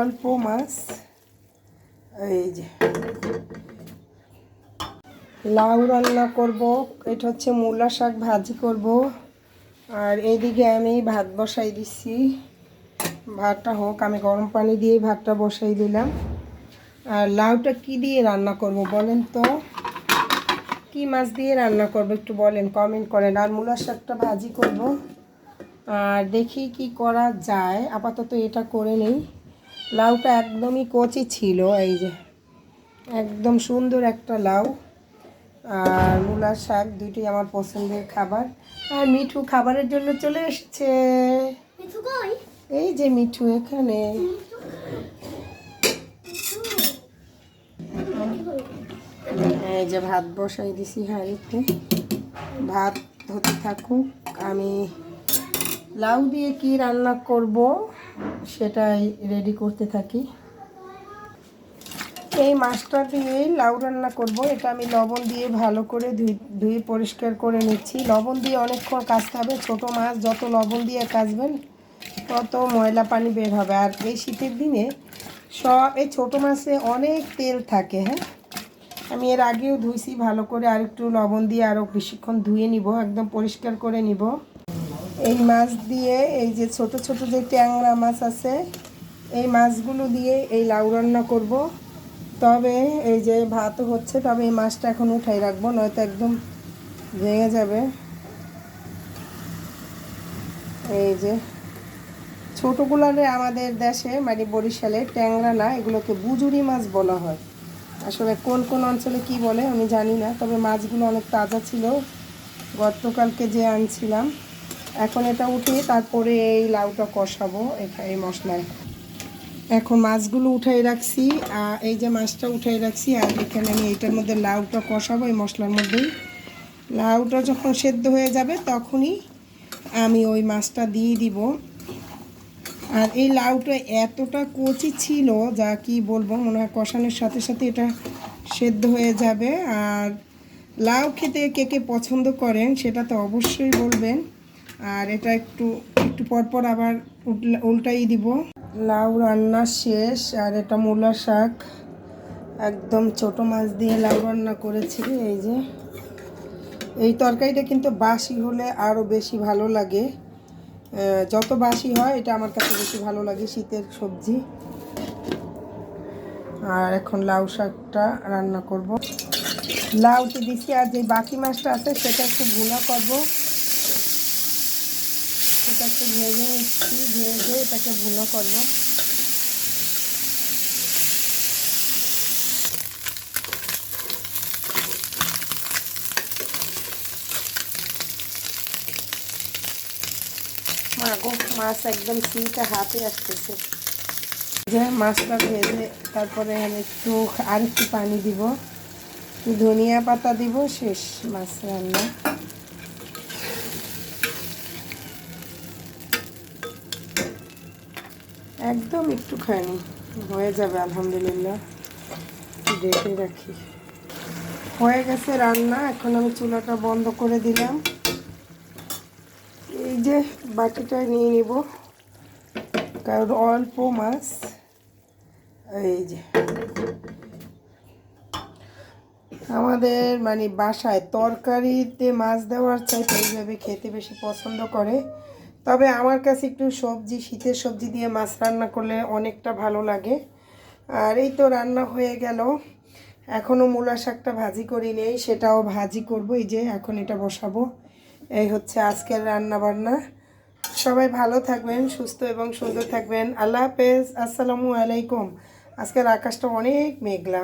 অল্প মাছ, এই যে। লাউ রান্না করব, এটা হচ্ছে মূলা শাক ভাজি করব। আর এইদিকে আমি ভাত বসাই দিচ্ছি ভাতটা হোক, আমি গরম পানি দিয়ে ভাতটা বসাই দিলাম। আর লাউটা কি দিয়ে রান্না করব বলেন তো? কি মাছ দিয়ে রান্না করব একটু বলেন কমেন্ট করেন। আর মূলা শাকটা ভাজি করব। আর দেখি কি করা যায়। আপাতত এটা করে নেই। লাউটা একদমই কচি ছিল এই যে। একদম সুন্দর একটা লাউ। আর মূলার শাক দুইটি আমার পছন্দের খাবার। আর মিঠু খাবারের জন্য চলে এসেছে। এই যে মিঠু এখানে। এই যে ভাত বসাই দিছি হাঁড়িতে। ভাত হতে থাকুক আমি লাউ দিয়ে কি রান্না করব সেটাই রেডি করতে থাকি। এই মাছটা দিয়েই লাউ রান্না করব। এটা আমি লবণ দিয়ে ভালো করে ধুয়ে পরিষ্কার করে নিচ্ছি। লবণ দিয়ে অনেকক্ষণ কাচতে হবে। ছোটো মাছ যত লবণ দিয়ে কাচবেন তত ময়লা পানি বের হবে। আর এই শীতের দিনে সব, এই ছোটো মাছে অনেক তেল থাকে হ্যাঁ? আমি এর আগেও ধুইছি ভালো করে। আর একটু লবণ দিয়ে আরও বেশিক্ষণ ধুয়ে নিব, একদম পরিষ্কার করে নিব। এই মাছ দিয়ে, এই যে ছোট ছোট যে ট্যাংরা মাছ আছে, এই মাছগুলো দিয়ে এই লাউ রান্না করব। তবে এই যে ভাতও হচ্ছে, তবে এই মাছটা এখন উঠাই রাখব, নয়তো একদম ভেঙে যাবে। এই যে ছোটোগুলারে আমাদের দেশে মানে বরিশালে ট্যাংরা না, এগুলোকে বুজুরি মাছ বলা হয়। আসলে কোন কোন অঞ্চলে কি বলে আমি জানি না, তবে মাছগুলো অনেক তাজা ছিল। গতকালকে যে আনছিলাম এখন এটা উঠিয়ে তারপরে এই লাউটা কষাবো এখা- এই মশলায়। এখন মাছগুলো উঠাই রাখছি এই যে মাছটা উঠাই রাখছি, আর এখানে আমি এইটার মধ্যে লাউটা কষাবো, এই মশলার মধ্যেই। লাউটা যখন সেদ্ধ হয়ে যাবে তখনই আমি ওই মাছটা দিয়ে দিব। আর এই লাউটা এতটা কচি ছিল যা কি বলব, মনে হয় কষানোর সাথে সাথে এটা সেদ্ধ হয়ে যাবে। আর লাউ খেতে কে কে পছন্দ করেন সেটা তো অবশ্যই বলবেন। আর এটা একটু একটু পরপর আবার উল্টা- উল্টাই দিব। লাউ রান্না শেষ, আর এটা মূলা শাক। একদম ছোট মাছ দিয়ে লাউ রান্না করেছি, এই যে। এই তরকারিটা কিন্তু বাসি হলে আরও বেশি ভালো লাগে। যত বাসি হয়, এটা আমার কাছে বেশি ভালো লাগে শীতের সবজি। আর এখন লাউ শাকটা রান্না করব। লাউটি দিচ্ছি আর যে বাকি মাছটা আছে, সেটা একটু ভুনা করব। একটু ভেজে নিচ্ছি, ভেজে এটাকে ভুনো করব। মাছ একদম সিলটা হাতে আসতেছে। যে মাছটা ভেজে তারপরে আমি একটু আর একটু পানি দিব। ধনিয়া পাতা দিব, শেষ মাছ রান্না। একদম একটুখানি। হয়ে যাবে, আলহামদুলিল্লাহ। দেখে রাখি। হয়ে গেছে রান্না, এখন আমি চুলাটা বন্ধ করে দিলাম। এই যে বাটিটা নিয়ে নিব, কারণ অল্প মাছ। এই যে। আমাদের মানে বাসায় তরকারিতে মাছ দেওয়ার চাইতে এইভাবে খেতে বেশি পছন্দ করে। তবে আমার কাছে একটু সবজি, শীতের সবজি দিয়ে মাছ রান্না করলে অনেকটা ভালো লাগে। আর এই তো রান্না হয়ে গেল। এখনও মূলা শাকটা ভাজি করি নেই, সেটাও ভাজি করব। এই যে এখন এটা বসাবো। এই হচ্ছে আজকের রান্না বান্না সবাই ভালো থাকবেন, সুস্থ এবং সুন্দর থাকবেন। আল্লাহ হাফেজ। আসসালামু আলাইকুম। আজকের আকাশটা অনেক মেঘলা।